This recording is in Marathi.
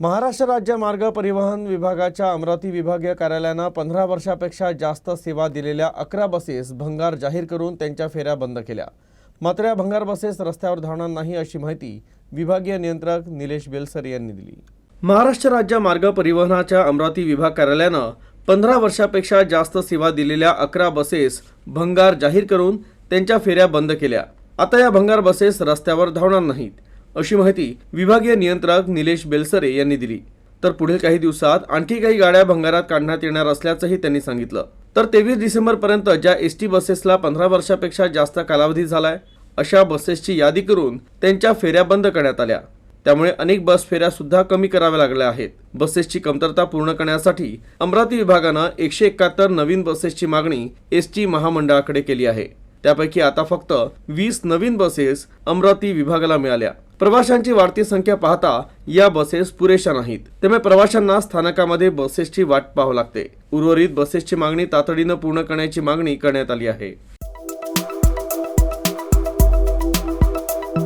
महाराष्ट्र राज्य मार्ग परिवहन विभागाच्या अमरावती विभागीय कार्यालयानं पंधरा वर्षापेक्षा जास्त सेवा दिलेल्या अकरा बसेस भंगार जाहीर करून त्यांच्या फेऱ्या बंद केल्या. मात्र या भंगार बसेस रस्त्यावर धावणार नाही अशी माहिती विभागीय नियंत्रक निलेश बेलसर यांनी दिली. महाराष्ट्र राज्य मार्ग परिवहनाच्या अमरावती विभाग कार्यालयानं पंधरा वर्षापेक्षा जास्त सेवा दिलेल्या अकरा बसेस भंगार जाहीर करून त्यांच्या फेऱ्या बंद केल्या. आता या भंगार बसेस रस्त्यावर धावणार नाहीत. अशी माहिती विभागीय नियंत्रक निलेश बेलसरे यांनी दिली. तर पुढील काही दिवसात आणखी काही गाड्या भंगारात काढण्यात येणार असल्याचंही त्यांनी सांगितलं. तर तेवीस डिसेंबर पर्यंत ज्या एस टी बसेसला पंधरा वर्षापेक्षा जास्त कालावधी झालाय अशा बसेसची यादी करून त्यांच्या फेऱ्या बंद करण्यात आल्या. त्यामुळे अनेक बस फेऱ्या सुद्धा कमी कराव्या लागल्या आहेत. बसेसची कमतरता पूर्ण करण्यासाठी अमरावती विभागानं एकशे एकाहत्तर नवीन बसेसची मागणी एस टी महामंडळाकडे केली आहे. त्यापैकी आता फक्त वीस नवीन बसेस अमरावती विभागाला मिळाल्या. प्रवाशांची वाढती संख्या पाहता या बसेस पुरेशा नाहीत. त्यामुळे प्रवाशांना स्थानकामध्ये बसेसची वाट पाहावी लागते. उर्वरित बसेसची मागणी तातडीनं पूर्ण करण्याची मागणी करण्यात आली आहे.